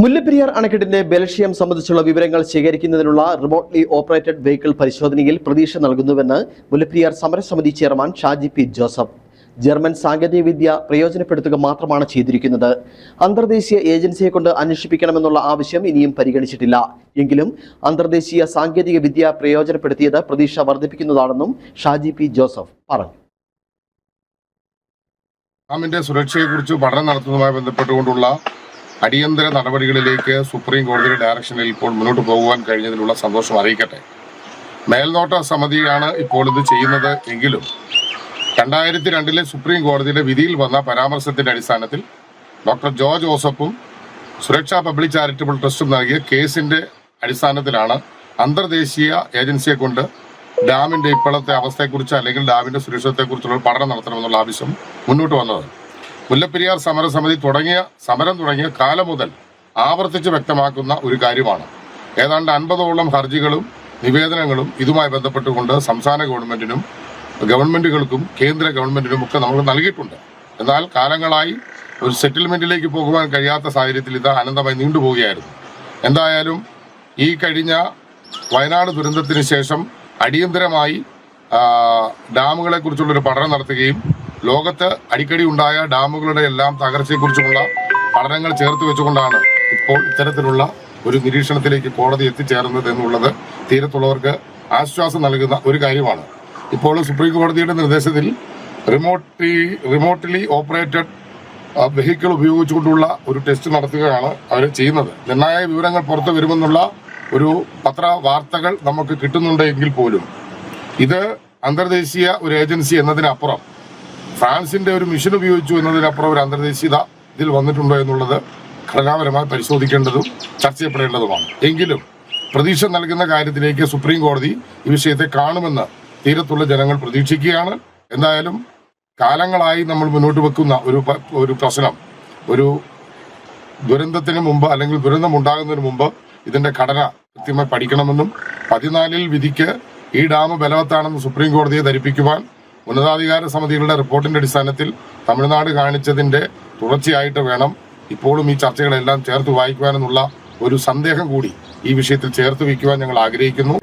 മുല്ലപ്പെരിയാർ അണക്കെട്ടിന്റെ ബലക്ഷ്യം സംബന്ധിച്ചുള്ള വിവരങ്ങൾ ശേഖരിക്കുന്നതിനുള്ള റിമോട്ട്ലി ഓപ്പറേറ്റഡ് വെഹിക്കിൾ പരിശോധനയിൽ പ്രതീക്ഷ നൽകുന്നുവെന്ന് മുല്ലപ്പെരിയാർ സമരസമിതി chairman Shaji P Joseph. German സാങ്കേതികവിദ്യ പ്രയോജനപ്പെടുത്തുക മാത്രമാണ് ചെയ്തിരിക്കുന്നത്. അന്തർദേശീയ ഏജൻസിയെ കൊണ്ട് അന്വേഷിപ്പിക്കണമെന്നുള്ള ആവശ്യം ഇനിയും പരിഗണിച്ചിട്ടില്ല. എങ്കിലും അന്തർദേശീയ സാങ്കേതിക വിദ്യ പ്രയോജനപ്പെടുത്തിയത് പ്രതീക്ഷ വർദ്ധിപ്പിക്കുന്നതാണെന്നും ഷാജി പി ജോസഫ് പറഞ്ഞു. ഡാമിന്റെ സുരക്ഷയെക്കുറിച്ച് പഠനം നടത്തുന്നതുമായി ബന്ധപ്പെട്ടുകൊണ്ടുള്ള അടിയന്തര നടപടികളിലേക്ക് സുപ്രീം കോടതിയുടെ ഡയറക്ഷനിൽ ഇപ്പോൾ മുന്നോട്ട് പോകുവാൻ കഴിഞ്ഞതിലുള്ള സന്തോഷം അറിയിക്കട്ടെ. മേൽനോട്ട സമിതിയാണ് ഇപ്പോൾ ഇത് ചെയ്യുന്നത് എങ്കിലും രണ്ടായിരത്തി രണ്ടിലെ സുപ്രീം കോടതിയുടെ വിധിയിൽ വന്ന പരാമർശത്തിന്റെ അടിസ്ഥാനത്തിൽ ഡോക്ടർ ജോർജ് ജോസഫും സുരക്ഷാ പബ്ലിക് ചാരിറ്റബിൾ ട്രസ്റ്റും നൽകിയ കേസിന്റെ അടിസ്ഥാനത്തിലാണ് അന്തർദേശീയ ഏജൻസിയെ കൊണ്ട് ഡാമിന്റെ ഇപ്പോഴത്തെ അവസ്ഥയെക്കുറിച്ച് അല്ലെങ്കിൽ ഡാമിന്റെ സുരക്ഷിതത്തെക്കുറിച്ചുള്ള പഠനം നടത്തണമെന്നുള്ള ആവശ്യം മുന്നോട്ട് വന്നത്. മുല്ലപ്പെരിയാർ സമരസമിതി തുടങ്ങിയ സമരം തുടങ്ങിയ കാലം മുതൽ ആവർത്തിച്ച് വ്യക്തമാക്കുന്ന ഒരു കാര്യമാണ്. ഏതാണ്ട് അൻപതോളം ഹർജികളും നിവേദനങ്ങളും ഇതുമായി ബന്ധപ്പെട്ടുകൊണ്ട് സംസ്ഥാന ഗവൺമെന്റിനും ഗവൺമെന്റുകൾക്കും കേന്ദ്ര ഗവൺമെന്റിനും ഒക്കെ നമുക്ക് നൽകിയിട്ടുണ്ട്. എന്നാൽ കാലങ്ങളായി ഒരു സെറ്റിൽമെന്റിലേക്ക് പോകുവാൻ കഴിയാത്ത സാഹചര്യത്തിൽ ഇത് അനന്തമായി നീണ്ടുപോവുകയായിരുന്നു എന്തായാലും ഈ കഴിഞ്ഞ വയനാട് ദുരന്തത്തിന് ശേഷം അടിയന്തരമായി ഡാമുകളെ കുറിച്ചുള്ളൊരു പഠനം നടത്തുകയും ലോകത്ത് അടിക്കടി ഉണ്ടായ ഡാമുകളുടെ എല്ലാം തകർച്ചയെക്കുറിച്ചുമുള്ള പഠനങ്ങൾ ചേർത്ത് വെച്ചുകൊണ്ടാണ് ഇപ്പോൾ ഇത്തരത്തിലുള്ള ഒരു നിരീക്ഷണത്തിലേക്ക് കോടതി എത്തിച്ചേർന്നത് എന്നുള്ളത് തീരത്തുള്ളവർക്ക് ആശ്വാസം നൽകുന്ന ഒരു കാര്യമാണ്. ഇപ്പോൾ സുപ്രീം കോടതിയുടെ നിർദ്ദേശത്തിൽ റിമോട്ട്ലി റിമോട്ട്ലി ഓപ്പറേറ്റഡ് വെഹിക്കിൾ ഉപയോഗിച്ചുകൊണ്ടുള്ള ഒരു ടെസ്റ്റ് നടത്തുകയാണ് അവർ ചെയ്യുന്നത്. നിർണായക വിവരങ്ങൾ പുറത്തു വരുമെന്നുള്ള ഒരു പത്ര വാർത്തകൾ നമുക്ക് കിട്ടുന്നുണ്ടെങ്കിൽ പോലും ഇത് അന്തർദേശീയ ഒരു ഏജൻസി എന്നതിനപ്പുറം ഫ്രാൻസിന്റെ ഒരു മിഷൻ ഉപയോഗിച്ചു എന്നതിനപ്പുറം ഒരു അന്തർദേശീയത ഇതിൽ വന്നിട്ടുണ്ടോ എന്നുള്ളത് ഘടനാപരമായി പരിശോധിക്കേണ്ടതും ചർച്ച ചെയ്യപ്പെടേണ്ടതുമാണ്. എങ്കിലും പ്രതീക്ഷ നൽകുന്ന കാര്യത്തിലേക്ക് സുപ്രീം കോടതി ഈ വിഷയത്തെ കാണുമെന്ന് തീരത്തുള്ള ജനങ്ങൾ പ്രതീക്ഷിക്കുകയാണ്. എന്തായാലും കാലങ്ങളായി നമ്മൾ മുന്നോട്ട് വെക്കുന്ന ഒരു ഒരു പ്രശ്നം ഒരു ദുരന്തത്തിന് മുമ്പ് അല്ലെങ്കിൽ ദുരന്തം ഉണ്ടാകുന്നതിന് മുമ്പ് ഇതിന്റെ ഘടന കൃത്യമായി പഠിക്കണമെന്നും പതിനാലിൽ വിധിക്ക് ഈ ഡാം ബലവത്താണെന്ന് സുപ്രീം കോടതിയെ ധരിപ്പിക്കുവാൻ ഉന്നതാധികാര സമിതികളുടെ റിപ്പോർട്ടിന്റെ അടിസ്ഥാനത്തിൽ തമിഴ്നാട് കാണിച്ചതിന്റെ തുടർച്ചയായിട്ട് വേണം ഇപ്പോഴും ഈ ചർച്ചകളെല്ലാം ചേർത്ത് വായിക്കുവാനെന്നുള്ള ഒരു സന്ദേഹം കൂടി ഈ വിഷയത്തിൽ ചേർത്ത് വയ്ക്കുവാൻ ഞങ്ങൾ ആഗ്രഹിക്കുന്നു.